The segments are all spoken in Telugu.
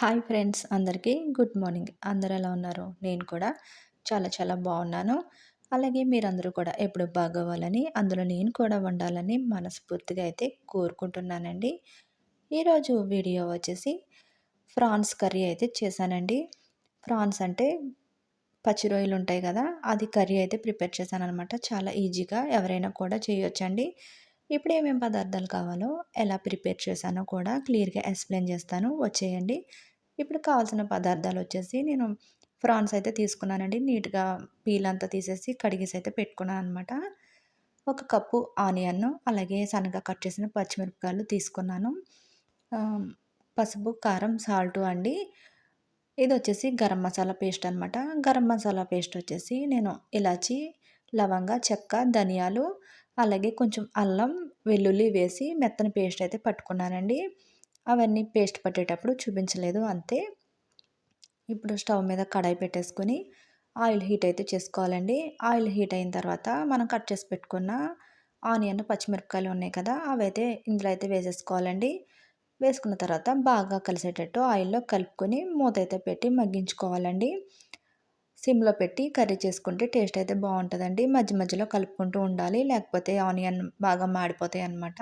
హాయ్ ఫ్రెండ్స్ అందరికీ గుడ్ మార్నింగ్. అందరు ఎలా ఉన్నారు? నేను కూడా చాలా చాలా బాగున్నాను. అలాగే మీరందరూ కూడా ఎప్పుడు బాగోవాలని అందులో నేను కూడా వండాలని మనస్ఫూర్తిగా అయితే కోరుకుంటున్నానండి. ఈరోజు వీడియో వచ్చేసి ఫ్రాన్స్ కర్రీ అయితే చేశానండి. ఫ్రాన్స్ అంటే పచ్చి రొయ్యలు ఉంటాయి కదా అది కర్రీ అయితే ప్రిపేర్ చేశాను అనమాట చాలా ఈజీగా ఎవరైనా కూడా చేయొచ్చండి. ఇప్పుడు ఏమేమి పదార్థాలు కావాలో ఎలా ప్రిపేర్ చేశానో కూడా క్లియర్గా ఎక్స్ప్లెయిన్ చేస్తాను. వచ్చేయండి. ఇప్పుడు కావాల్సిన పదార్థాలు వచ్చేసి నేను ఫ్రాన్స్ అయితే తీసుకున్నానండి. నీట్గా పీల్ అంతా తీసేసి కడిగేసి అయితే పెట్టుకున్నాను అనమాట ఒక కప్పు ఆనియన్ అలాగే సన్నగా కట్ చేసిన పచ్చిమిరపకాయలు తీసుకున్నాను. పసుపు కారం సాల్ట్ అండి. ఇది వచ్చేసి గరం మసాలా పేస్ట్ అనమాట గరం మసాలా పేస్ట్ వచ్చేసి నేను ఇలాచి లవంగ చెక్క ధనియాలు అలాగే కొంచెం అల్లం వెల్లుల్లి వేసి మెత్తని పేస్ట్ అయితే పట్టుకున్నానండి. అవన్నీ పేస్ట్ పట్టేటప్పుడు చూపించలేదు అంతే. ఇప్పుడు స్టవ్ మీద కడాయి పెట్టేసుకొని ఆయిల్ హీట్ అయితే చేసుకోవాలండి. ఆయిల్ హీట్ అయిన తర్వాత మనం కట్ చేసి పెట్టుకున్న ఆనియన్ పచ్చిమిరపకాయలు ఉన్నాయి కదా అవి అయితే ఇందులో అయితే వేసేసుకోవాలండి. వేసుకున్న తర్వాత బాగా కలిసేటట్టు ఆయిల్లో కలుపుకొని మూత అయితే పెట్టి మగ్గించుకోవాలండి. సిమ్లో పెట్టి కర్రీ చేసుకుంటే టేస్ట్ అయితే బాగుంటుందండి. మధ్య మధ్యలో కలుపుకుంటూ ఉండాలి లేకపోతే ఆనియన్ బాగా మాడిపోతాయి అన్నమాట.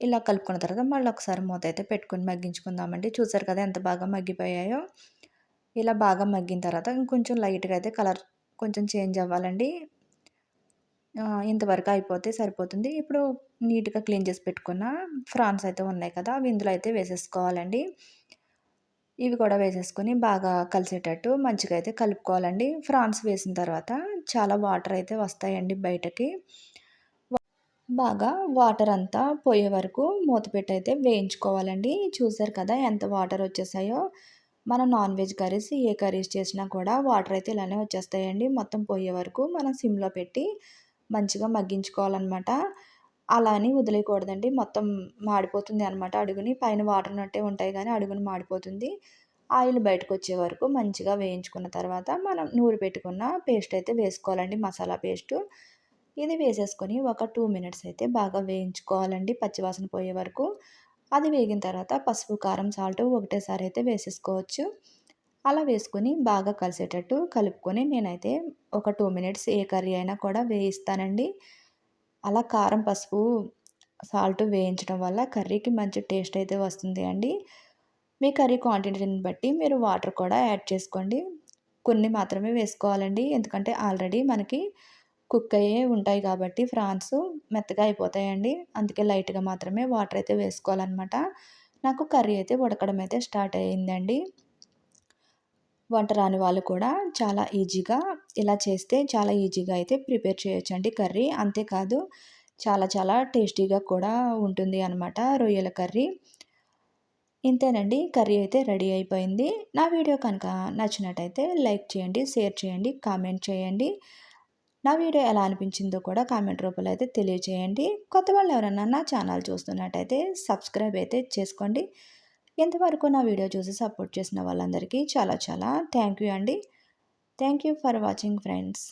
ఇలా కలుపుకున్న తర్వాత మళ్ళీ ఒకసారి మూత అయితే పెట్టుకొని మగ్గించుకుందామండి. చూసారు కదా ఎంత బాగా మగ్గిపోయాయో. ఇలా బాగా మగ్గిన తర్వాత ఇంకొంచెం లైట్గా అయితే కలర్ కొంచెం చేంజ్ అవ్వాలండి. ఇంతవరకు అయిపోతే సరిపోతుంది. ఇప్పుడు నీట్గా క్లీన్ చేసి పెట్టుకున్న ఫ్రాన్స్ అయితే ఉన్నాయి కదా అవి ఇందులో అయితే వేసేసుకోవాలండి. ఇవి కూడా వేసేసుకొని బాగా కలిసేటట్టు మంచిగా అయితే కలుపుకోవాలండి. ఫ్రాన్స్ వేసిన తర్వాత చాలా వాటర్ అయితే వస్తాయండి బయటకి. బాగా వాటర్ అంతా పోయే వరకు మూతపెట్టి అయితే వేయించుకోవాలండి. చూసారు కదా ఎంత వాటర్ వచ్చేసాయో. మనం నాన్ వెజ్ కర్రీస్ ఏ కర్రీస్ చేసినా కూడా వాటర్ అయితే ఇలానే వచ్చేస్తాయండి. మొత్తం పోయే వరకు మనం సిమ్లో పెట్టి మంచిగా మగ్గించుకోవాలన్నమాట. అలా అని వదిలేయకూడదండి. మొత్తం మాడిపోతుంది అనమాట అడుగుని. పైన వాటర్ నట్టే ఉంటాయి కానీ అడుగుని మాడిపోతుంది. ఆయిల్ బయటకు వచ్చే వరకు మంచిగా వేయించుకున్న తర్వాత మనం నూరు పెట్టుకున్న పేస్ట్ అయితే వేసుకోవాలండి మసాలా పేస్టు. ఇది వేసేసుకొని ఒక టూ మినిట్స్ అయితే బాగా వేయించుకోవాలండి పచ్చివాసన పోయే వరకు. అది వేగిన తర్వాత పసుపు కారం సాల్ట్ ఒకటేసారి అయితే వేసేసుకోవచ్చు. అలా వేసుకొని బాగా కలిసేటట్టు కలుపుకొని నేనైతే ఒక టూ మినిట్స్ ఏ కర్రీ అయినా కూడా వేయిస్తానండి. అలా కారం పసుపు సాల్ట్ వేయించడం వల్ల కర్రీకి మంచి టేస్ట్ అయితే వస్తుంది అండి. మీ కర్రీ క్వాంటిటీని బట్టి మీరు వాటర్ కూడా యాడ్ చేసుకోండి. కొన్ని మాత్రమే వేసుకోవాలండి. ఎందుకంటే ఆల్రెడీ మనకి కుక్ అయ్యే ఉంటాయి కాబట్టి ఫ్రాన్స్ మెత్తగా అయిపోతాయండి. అందుకే లైట్గా మాత్రమే వాటర్ అయితే వేసుకోవాలన్నమాట. నాకు కర్రీ అయితే ఉడకడం అయితే స్టార్ట్ అయ్యిందండి వంట రాని వాళ్ళు కూడా చాలా ఈజీగా ఇలా చేస్తే చాలా ఈజీగా అయితే ప్రిపేర్ చేయొచ్చండి కర్రీ. అంతేకాదు చాలా చాలా టేస్టీగా కూడా ఉంటుంది అనమాట రొయ్యల కర్రీ. ఇంతేనండి. కర్రీ అయితే రెడీ అయిపోయింది. నా వీడియో కనుక నచ్చినట్టయితే లైక్ చేయండి షేర్ చేయండి కామెంట్ చేయండి. నా వీడియో ఎలా అనిపించిందో కూడా కామెంట్ రూపంలో అయితే తెలియజేయండి కొత్త వాళ్ళు ఎవరన్నా నా ఛానల్ చూస్తున్నట్టయితే సబ్స్క్రైబ్ అయితే చేసుకోండి. ఎంతవరకు నా వీడియో చూసి సపోర్ట్ చేసిన వాళ్ళందరికీ చాలా చాలా థ్యాంక్ యూ అండి. Thank you for watching friends.